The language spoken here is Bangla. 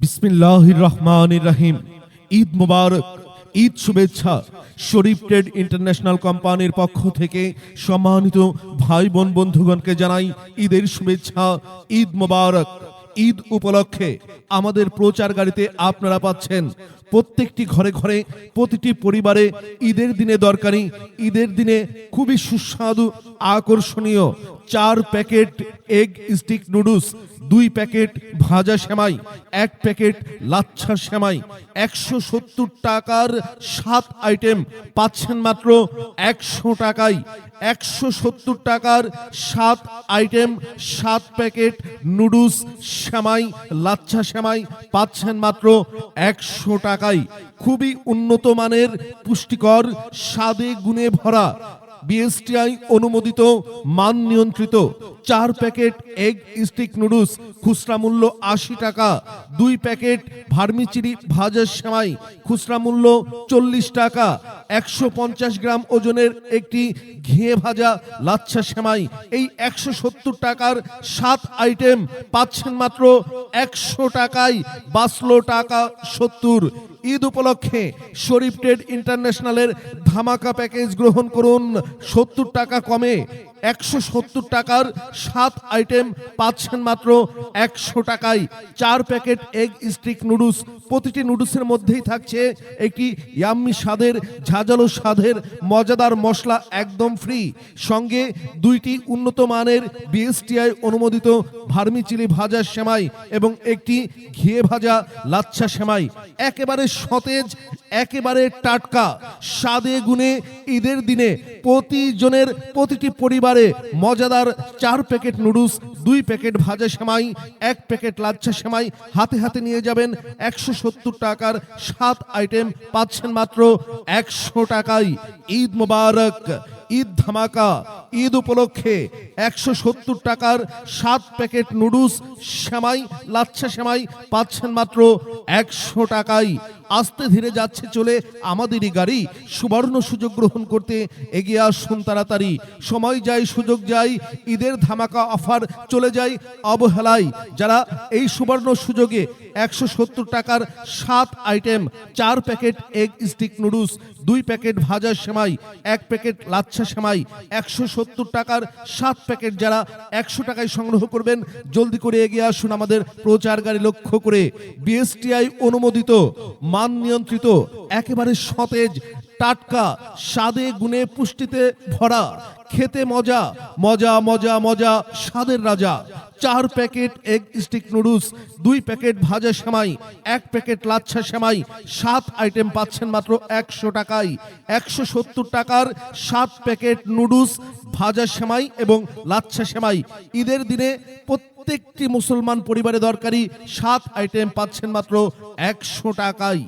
বিসমিল্লাহির রহমানির রহিম। ঈদ মুবারক। ঈদ শুভেচ্ছা। শরীফ ট্রেড ইন্টারন্যাশনাল কোম্পানির পক্ষ থেকে সম্মানিত ভাই বোন বন্ধুগণকে জানাই ঈদের শুভেচ্ছা। ঈদ মুবারক। ঈদ উপলক্ষে আমাদের প্রচার গাড়িতে আপনারা পাচ্ছেন প্রত্যেকটি ঘরে ঘরে, প্রতিটি পরিবারে ঈদের দিনে দরকারি। ঈদের দিনে খুবই সুস্বাদু, আকর্ষণীয় চার প্যাকেট এগ স্টিক নুডলস, দুই প্যাকেট ভাজা সেমাই, এক প্যাকেট লাচ্ছা সেমাই, একশো সত্তর টাকার সাত আইটেম পাচ্ছেন মাত্র একশো টাকায়। একশো সত্তর টাকার সাত আইটেম, সাত প্যাকেট নুডলস, সেমাই, লাচ্ছা সেমাই পাচ্ছেন মাত্র একশো টাকায় খুবই উন্নত মানের পুষ্টিকর স্বাদে গুণে ভরা বিএসটিআই অনুমোদিত মান নিয়ন্ত্রিত চার প্যাকেট এগ স্টিক নুডলস, খুচরা মূল্য আশি টাকা, দুই প্যাকেট ভার্মিচিরি ভাজার সেমাই, খুচরা মূল্য চল্লিশ টাকা, একশো পঞ্চাশ গ্রাম ওজনের একটি ঘিয়ে ভাজা লাচ্ছা সেমাই। এই একশো সত্তর টাকার সাত আইটেম পাচ্ছেন মাত্র একশো টাকায়, বাঁচলো টাকা সত্তর। ঈদ উপলক্ষে শরীফ ট্রেড ইন্টারন্যাশনালের ধামাকা প্যাকেজ গ্রহণ করুন। সত্তর টাকা কমে একশো সত্তর টাকার সাত আইটেম পাচ্ছেন মাত্র একশো টাকায়। চার প্যাকেট এগ স্টিক নুডলস। প্রতিটি নুডলসের মধ্যেই থাকছে একটি ইয়াম্মি স্বাদের, ঝাঁঝালো স্বাদের, মজাদার মশলা একদম ফ্রি সঙ্গে দুইটি উন্নত মানের বিএসটিআই অনুমোদিত ভার্মিচিলি ভাজা সেমাই এবং একটি ঘিয়ে ভাজা লাচ্ছা সেমাই। একেবারে সতেজ একেবারে টাটকা, স্বাদে গুণে ঈদের দিনে প্রতিজনের প্রতিটি পরিবারে মজাদার চার প্যাকেট নুডলস, দুই প্যাকেট ভাজা সেমাই, এক প্যাকেট লাচ্ছা সেমাই হাতে হাতে নিয়ে যাবেন একশো সত্তর টাকার সাত আইটেম পাচ্ছেন মাত্র একশো টাকায়। ঈদ মোবারক, ঈদ ধামাকা, ঈদ উপলক্ষে একশো সত্তর টাকার সাত প্যাকেট নুডলস, সেমাই, লাচ্ছা সেমাই পাচ্ছেন মাত্র একশো টাকায়। আস্তে ধীরে যাচ্ছে, চলে আমাদেরই গাড়ি। সুবর্ণ সুযোগ গ্রহণ করতে এগিয়ে আসুন তাড়াতাড়ি। সময় যায়, সুযোগ যায়, ঈদের ধামাকা অফার চলে যায়, অবহেলায়। যারা এই সুবর্ণ সুযোগে একশো সত্তর টাকার সাত আইটেম, চার প্যাকেট এগ স্টিক নুডলস, দুই প্যাকেট ভাজা সেমাই, এক প্যাকেট লাচ্ছা সেমাই, একশো সত্তর টাকার সাত প্যাকেট যারা একশো টাকায় সংগ্রহ করবেন, জলদি করে এগিয়ে আসুন আমাদের প্রচার গাড়ি লক্ষ্য করে। বিএসটিআই অনুমোদিত। মান নিয়ন্ত্রিত, একেবারে সতেজ, টাটকা, স্বাদে গুণে পুষ্টিতে ভরা, খেতে মজা মজা মজা মজা, স্বাদের রাজা। চার প্যাকেট এগ স্টিক নুডলস, দুই প্যাকেট ভাজা সেমাই, এক প্যাকেট লাচ্ছা সেমাই, সাত আইটেম পাচ্ছেন মাত্র একশো টাকায়। একশো সত্তর টাকার সাত প্যাকেট নুডলস, ভাজা সেমাই এবং লাচ্ছা সেমাই। ঈদের দিনে প্রত্যেকটি মুসলমান পরিবারে দরকারি সাত আইটেম পাচ্ছেন মাত্র একশো টাকায়।